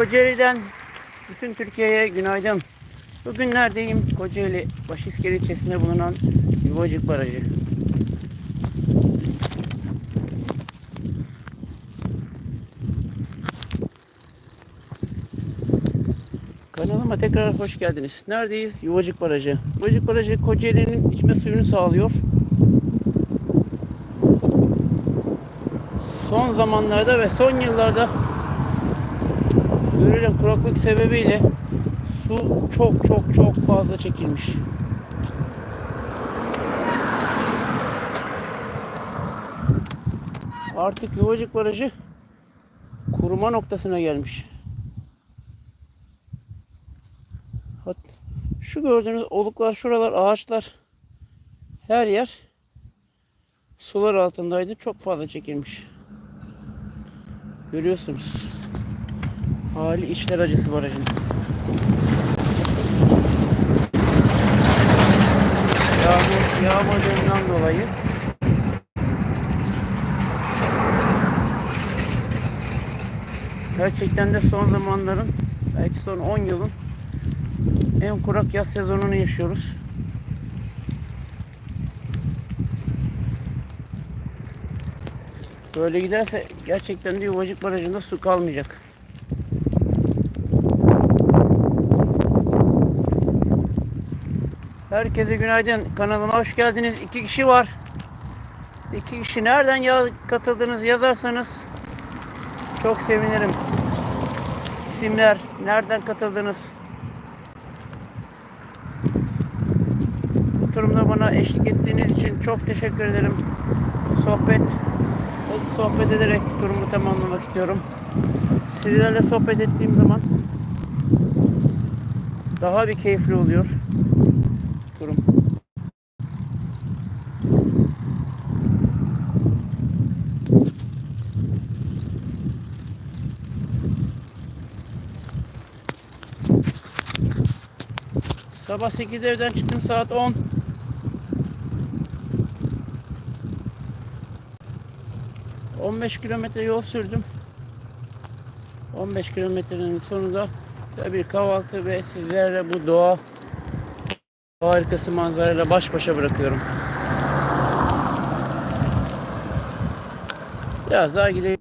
Kocaeli'den bütün Türkiye'ye günaydın. Bugün neredeyim? Kocaeli Başiskele ilçesinde bulunan Yuvacık Barajı. Kanalıma tekrar hoş geldiniz. Neredeyiz? Yuvacık Barajı. Yuvacık Barajı Kocaeli'nin içme suyunu sağlıyor. Son zamanlarda ve son yıllarda görülen kuraklık sebebiyle su çok çok çok fazla çekilmiş. Artık Yuvacık Barajı kuruma noktasına gelmiş. Şu gördüğünüz oluklar, şuralar, ağaçlar her yer sular altındaydı. Çok fazla çekilmiş. Görüyorsunuz. Hali içler acısı barajın. Yağmur, yağmurlarından dolayı gerçekten de son zamanların belki son 10 yılın en kurak yaz sezonunu yaşıyoruz. Böyle giderse gerçekten de Yuvacık Barajı'nda su kalmayacak. Herkese günaydın. Kanalıma hoş geldiniz. İki kişi var. İki kişi nereden ya katıldınız yazarsanız çok sevinirim. İsimler, nereden katıldınız? Bu turumda bana eşlik ettiğiniz için çok teşekkür ederim. Sohbet, sohbet ederek turumu tamamlamak istiyorum. Sizlerle sohbet ettiğim zaman daha bir keyifli oluyor turum. Sabah 8'de evden çıktım saat 10. ...15 kilometre yol sürdüm. 15 kilometrenin sonunda da bir kahvaltı ve sizlerle bu doğa harikası manzarayla baş başa bırakıyorum. Biraz daha gidelim.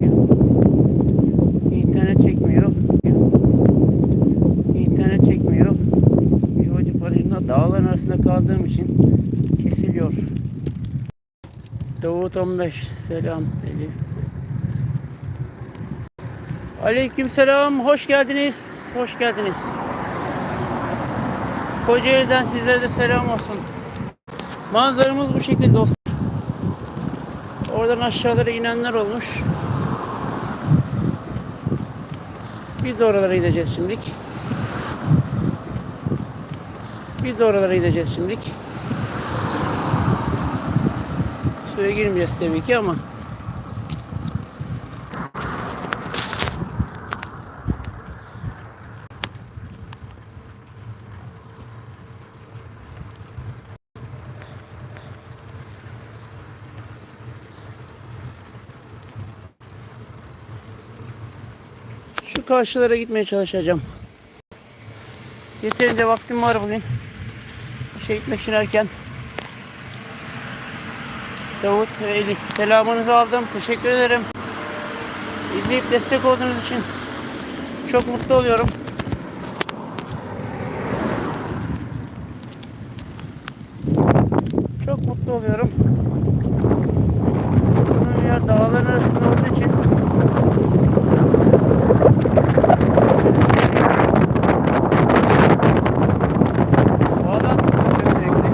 İnternet çekmiyor. İnternet çekmiyor. Yuvacık Barajı'nda dağların arasında kaldığım için kesiliyor. Davut 15 selam Elif. Aleyküm selam. Hoş geldiniz. Hoş geldiniz. Kocaeli'den sizlere de selam olsun. Manzaramız bu şekilde dostlar. Oradan aşağılara inenler olmuş. Biz de oralara gideceğiz şimdilik. Biz de oralara gideceğiz şimdilik. Suya girmeyeceğiz tabii ki ama karşılara gitmeye çalışacağım. Yeterince vaktim var bugün. İşe gitmek için erken. Davut ve Elif selamınızı aldım. Teşekkür ederim. İzleyip destek olduğunuz için çok mutlu oluyorum. Çok mutlu oluyorum. Bunun yer dağların arasında olduğu için Bağlan sürekli.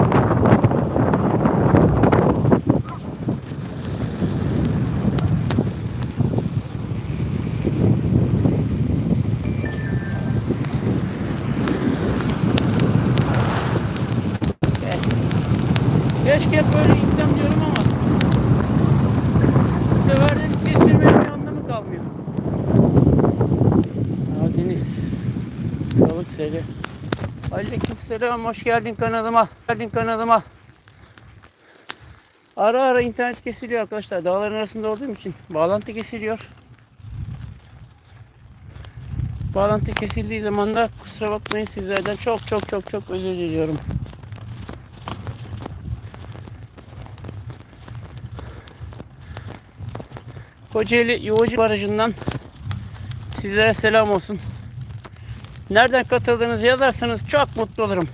Ke- Keşke hep böyle insan diyorum ama bu sefer de bir kestirmenin bir anlamı kalmıyor. Aa, Deniz. Sağlık söyle. Aleykümselam hoş geldin kanalıma. Geldin kanalıma. Ara ara internet kesiliyor arkadaşlar. Dağların arasında olduğum için bağlantı kesiliyor. Bağlantı kesildiği zaman da kusura bakmayın sizlerden çok çok çok çok özür diliyorum. Kocaeli Yuvacık Barajı'ndan sizlere selam olsun. Nereden katıldığınızı yazarsanız çok mutlu olurum.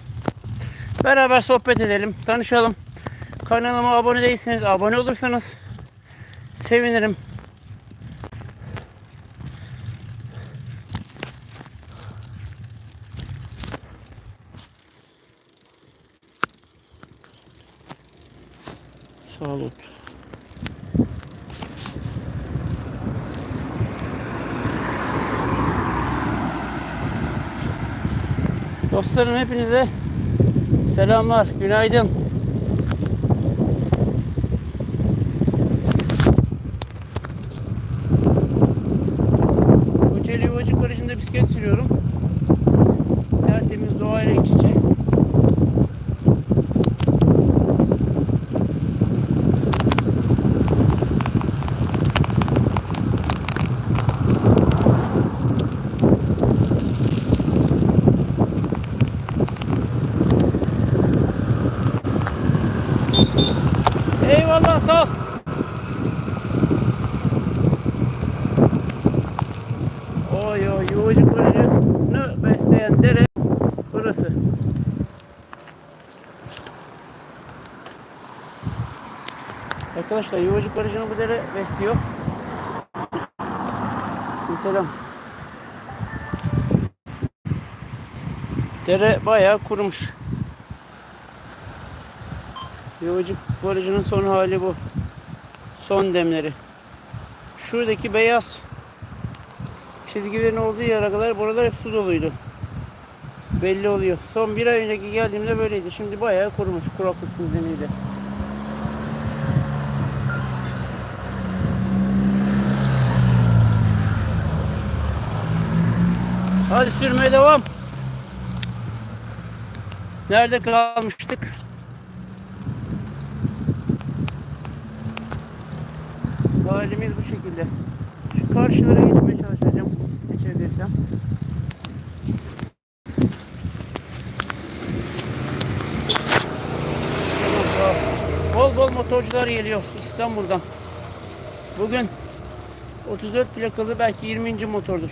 Beraber sohbet edelim, tanışalım. Kanalıma abone değilseniz abone olursanız sevinirim. Dostlarım hepinize selamlar, günaydın. Kocaeli Yuvacık Barajı'nda bisiklet sürüyorum. Tertemiz doğayla iç içe. Eyvallah sağ ol. Oy oy yuvacık barajını besleyen dere burası. Arkadaşlar yuvacık barajını bu dere besliyor. Selam. Dere bayağı kurumuş. Yovacık barajının son hali bu. Son demleri. Şuradaki beyaz çizgilerin olduğu yere kadar buralar hep su doluydu. Belli oluyor. Son bir ay önceki geldiğimde böyleydi. Şimdi bayağı kurumuş. Kuraklık nedeniyle. Hadi sürmeye devam. Nerede kalmıştık? Halimiz bu şekilde. Şu karşılara geçmeye çalışacağım. Geçebilirsem. Bol bol motorcular geliyor İstanbul'dan. Bugün 34 plakalı belki 20. motordur.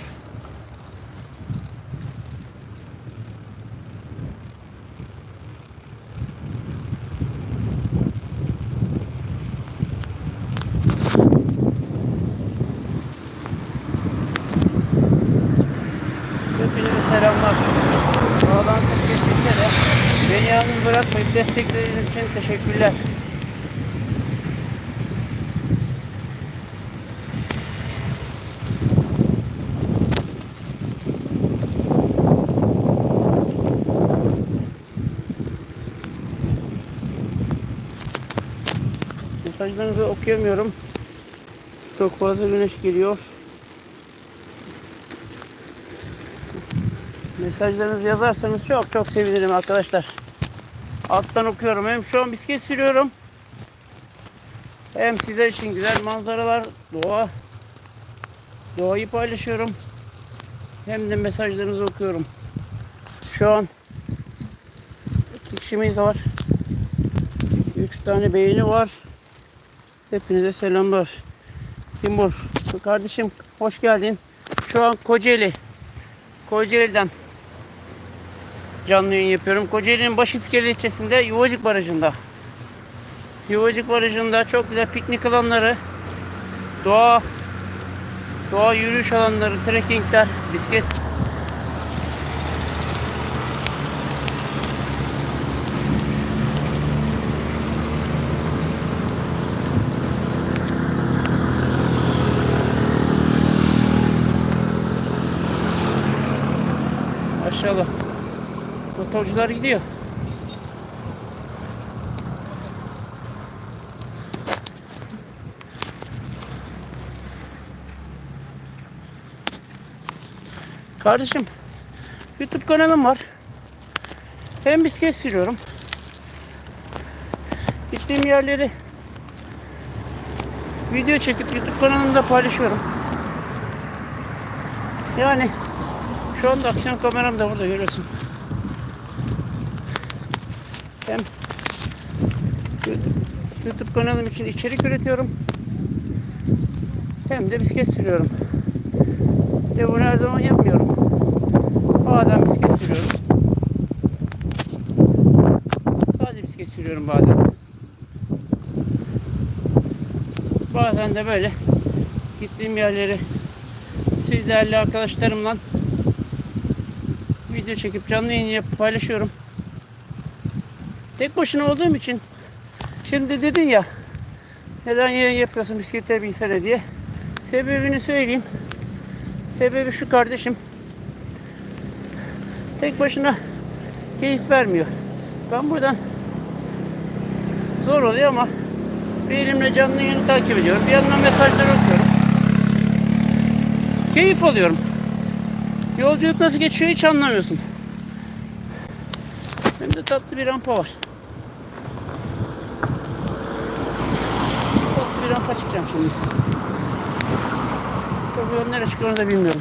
Hepinize selamlar. Bağlantı kesilse de beni desteklediğiniz için teşekkürler. Mesajlarınızı okuyamıyorum. Çok fazla güneş geliyor. Mesajlarınızı yazarsanız çok çok sevinirim arkadaşlar. Alttan okuyorum. Hem şu an bisiklet sürüyorum. Hem sizler için güzel manzaralar, doğa, doğayı paylaşıyorum. Hem de mesajlarınızı okuyorum. Şu an iki kişimiz var. Üç tane beğeni var. Hepinize selamlar. Timur, kardeşim hoş geldin. Şu an Kocaeli. Kocaeli'den canlı yayın yapıyorum. Kocaeli'nin Başiskele ilçesinde Yuvacık Barajı'nda. Yuvacık Barajı'nda çok güzel piknik alanları, doğa, doğa yürüyüş alanları, trekkingler, bisiklet Motorcular gidiyor. Kardeşim YouTube kanalım var. Hem bisiklet sürüyorum. Gittiğim yerleri video çekip YouTube kanalımda paylaşıyorum. Yani Şu anda aksiyon kameram da burada görüyorsun. Hem YouTube, YouTube kanalım için içerik üretiyorum. Hem de bisiklet sürüyorum. De bunu her zaman yapmıyorum. Bazen bisiklet sürüyorum. Sadece bisiklet sürüyorum bazen. Bazen de böyle gittiğim yerleri sizlerle arkadaşlarımla video çekip canlı yayın yapıp paylaşıyorum. Tek başına olduğum için şimdi dedin ya neden yayın yapıyorsun bisiklete binsene diye. Sebebini söyleyeyim. Sebebi şu kardeşim. Tek başına keyif vermiyor. Ben buradan zor oluyor ama bir elimle canlı yayını takip ediyorum. Bir yandan mesajları okuyorum. Keyif alıyorum. Yolculuk nasıl geçiyor hiç anlamıyorsun. Hem de tatlı bir rampa var. Tatlı bir rampa çıkacağım şimdi. Tabii yol nereye onu da bilmiyorum.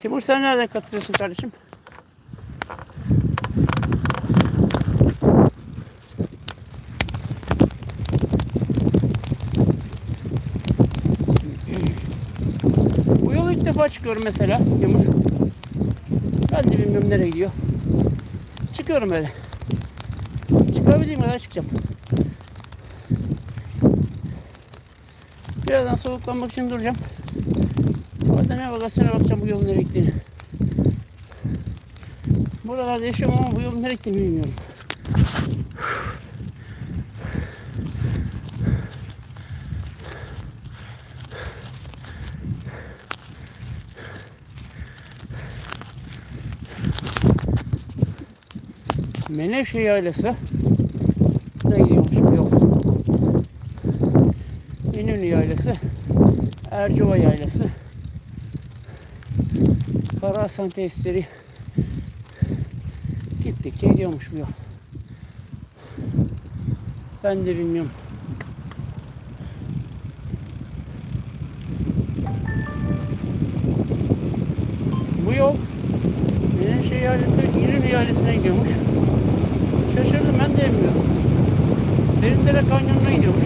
Timur sen nereden katılıyorsun kardeşim? Çıkıyorum mesela Timur. Ben de bilmiyorum nereye gidiyor. Çıkıyorum öyle. Çıkabildiğim kadar çıkacağım. Birazdan soğuklanmak için duracağım. Orada ne bakasına bakacağım bu yolun nereye gittiğini. Buralarda yaşıyorum ama bu yolun nereye gittiğini bilmiyorum. Menevşe Yaylası da gidiyormuş bu yol. İnönü Yaylası, Ercova Yaylası, Karahasan Tesisleri gittikçe gidiyormuş bu yol. Ben de bilmiyorum. Bu yol Menevşe Yaylası, İnönü Yaylası'na gidiyormuş. Bilmiyorum. Serindere Kanyonu'na gidiyormuş.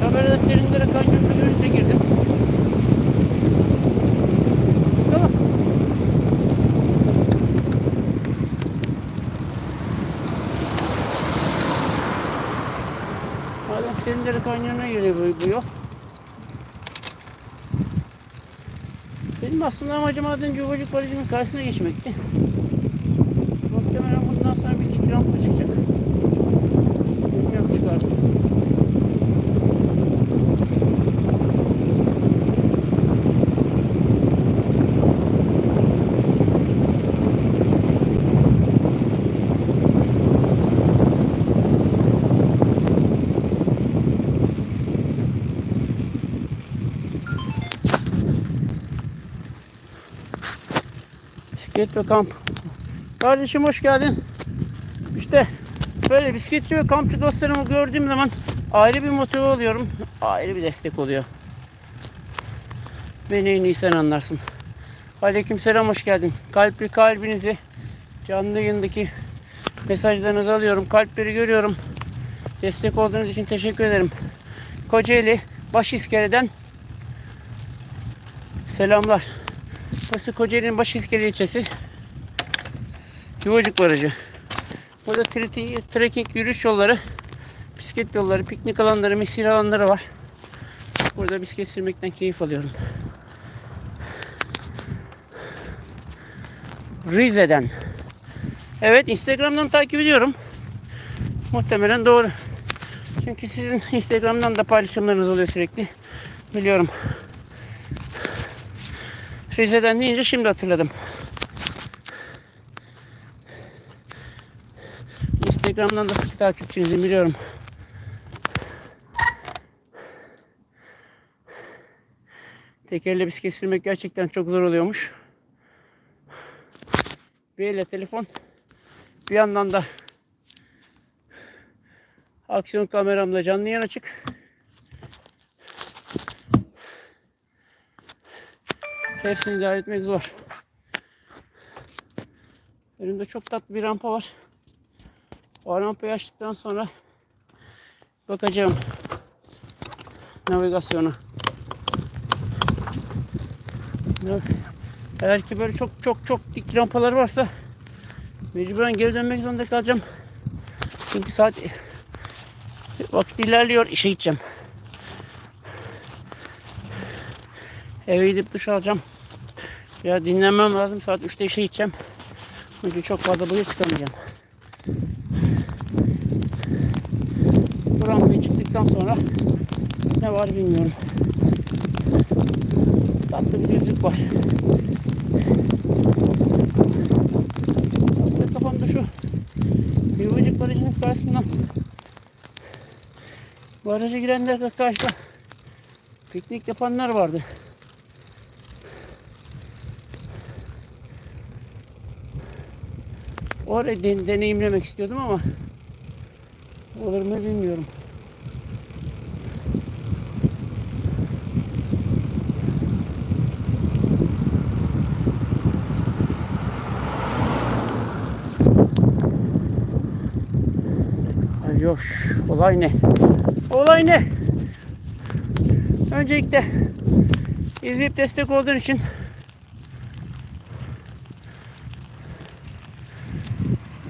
Tabelada Serindere Kanyonu'nu görünce girdim. Madem Serindere Kanyonu'na giriyor bu, bu yol. Benim aslında amacım az önce Ufacık Barajı'nın karşısına geçmekti. Muhtemelen bundan sonra bir dik rampa çıkacak. Bilmiyorum çıkar mı? Bisiklet ve kamp. Kardeşim hoş geldin. İşte böyle bisikletçi ve kampçı dostlarımı gördüğüm zaman ayrı bir motive oluyorum. Ayrı bir destek oluyor. Beni en iyi sen anlarsın. Aleyküm selam hoş geldin. Kalpli kalbinizi canlı yayındaki mesajlarınızı alıyorum. Kalpleri görüyorum. Destek olduğunuz için teşekkür ederim. Kocaeli Başiskele'den selamlar. Burası Kocaeli'nin Başiskele ilçesi. Yuvacık Barajı. Burada trekking yürüyüş yolları, bisiklet yolları, piknik alanları, mesire alanları var. Burada bisiklet sürmekten keyif alıyorum. Rize'den. Evet Instagram'dan takip ediyorum. Muhtemelen doğru. Çünkü sizin Instagram'dan da paylaşımlarınız oluyor sürekli. Biliyorum. Rize'den deyince şimdi hatırladım. Instagram'dan da sık takipçinizim biliyorum. Tekerle bisiklet sürmek gerçekten çok zor oluyormuş. Bir elle telefon, bir yandan da Aksiyon kameramda canlı yayın açık. Hepsini idare etmek zor. Önümde çok tatlı bir rampa var. O rampayı açtıktan sonra bakacağım navigasyona. Nav- Eğer ki böyle çok çok çok dik rampalar varsa mecburen geri dönmek zorunda kalacağım. Çünkü saat vakit ilerliyor. işe gideceğim. Eve gidip duş alacağım. Ya dinlenmem lazım. Saat 3'te işe gideceğim. Çünkü çok fazla buraya çıkamayacağım. Bu rampaya çıktıktan sonra ne var bilmiyorum. Tatlı bir düzlük var. Aslında kafamda şu Yuvacık barajının karşısından baraja girenler karşıda piknik yapanlar vardı. Orayı den- deneyimlemek istiyordum ama olur mu bilmiyorum. Alyoş, olay ne? Olay ne? Öncelikle izleyip destek olduğun için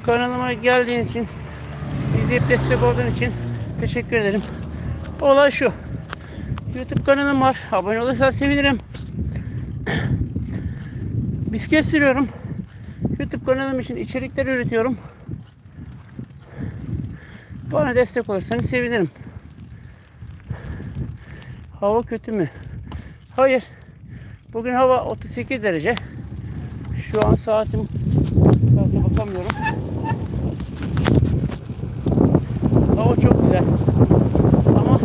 kanalıma geldiğin için izleyip destek olduğun için teşekkür ederim. Olay şu. YouTube kanalım var. Abone olursan sevinirim. Bisiklet sürüyorum. YouTube kanalım için içerikler üretiyorum. Bana destek olursanız sevinirim. Hava kötü mü? Hayır. Bugün hava 38 derece. Şu an saatim saate bakamıyorum. Güzel. Ama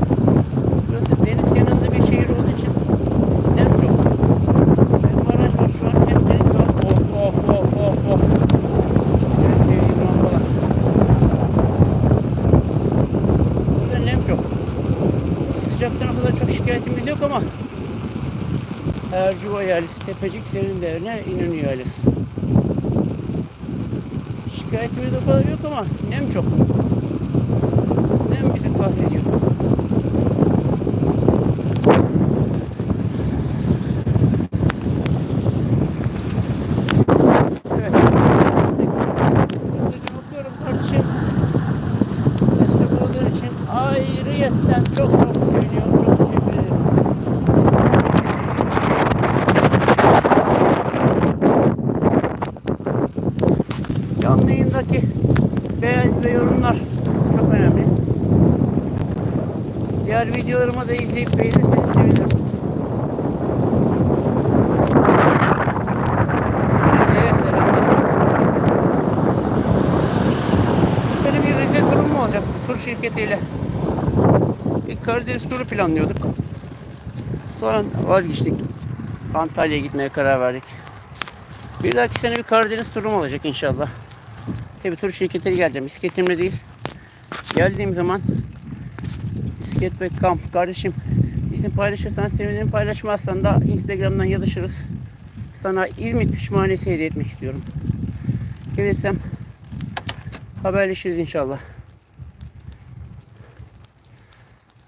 burası deniz kenarında bir şehir olduğu için nem çok. Benim baraj var şu an hem deniz var. Oh oh oh oh oh. Sevdiğim rampalar. Burada nem çok. Sıcaktan o kadar çok şikayetimiz yok ama Ercüva yerlisi Tepecik serinlerine İnönü yerlisi. Şikayetimiz o kadar yok ama nem çok. Nem bizi kahrediyor. Evet. Destek bakıyorum kardeşim. Destek olduğun için ayrıyetten çok çok seviniyorum. Çok teşekkür ederim. Canlı yayındaki beğen ve yorumlar çok önemli. Diğer videolarımı da izleyip beğenirseniz sevinirim. Rize'ye selamlar. Sene bir Rize turum olacak tur şirketiyle? Bir Karadeniz turu planlıyorduk. Sonra vazgeçtik. Antalya'ya gitmeye karar verdik. Bir dahaki sene bir Karadeniz turum olacak inşallah. Tabi tur şirketleri geleceğim. Bisikletimle değil. Geldiğim zaman bisiklet ve kamp. Kardeşim isim paylaşırsan sevinirim. Paylaşmazsan da Instagram'dan yazışırız. Sana İzmit pişmanesi hediye etmek istiyorum. Gelirsem haberleşiriz inşallah.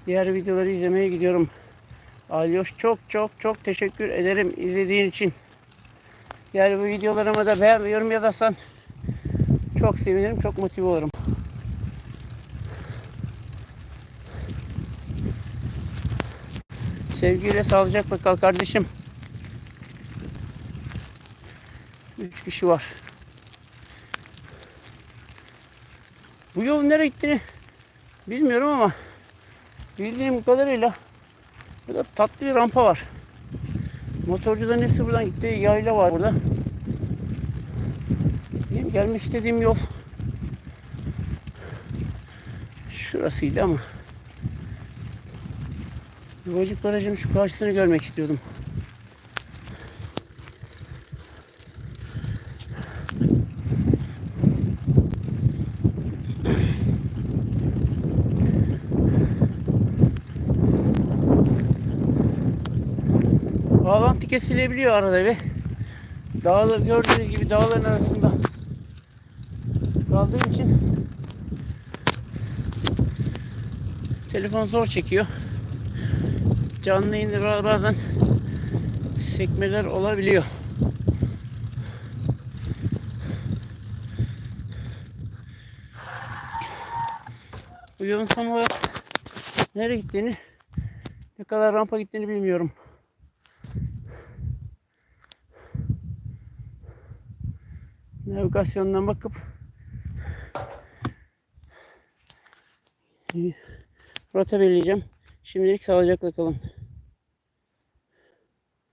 Diğer videoları izlemeye gidiyorum. Alyoş çok çok çok teşekkür ederim izlediğin için. Yani bu videolarıma da beğen ve yorum yazarsan çok sevinirim, çok motive olurum. Sevgiyle sağlıcakla kal kardeşim. Üç kişi var. Bu yolun nereye gittiğini bilmiyorum ama bildiğim kadarıyla burada tatlı bir rampa var. Motorcuların hepsi buradan gitti. Yayla var burada. Benim gelmek istediğim yol şurasıydı ama Yuvacık barajın şu karşısını görmek istiyordum. Bağlantı kesilebiliyor arada bir. Dağlar, gördüğünüz gibi dağların arasında kaldığım için telefon zor çekiyor. Canlı yayında bazen sekmeler olabiliyor. Bu yolun tam olarak nereye gittiğini, ne kadar rampa gittiğini bilmiyorum. Navigasyondan bakıp rota belirleyeceğim. Şimdilik sağlıcakla kalın.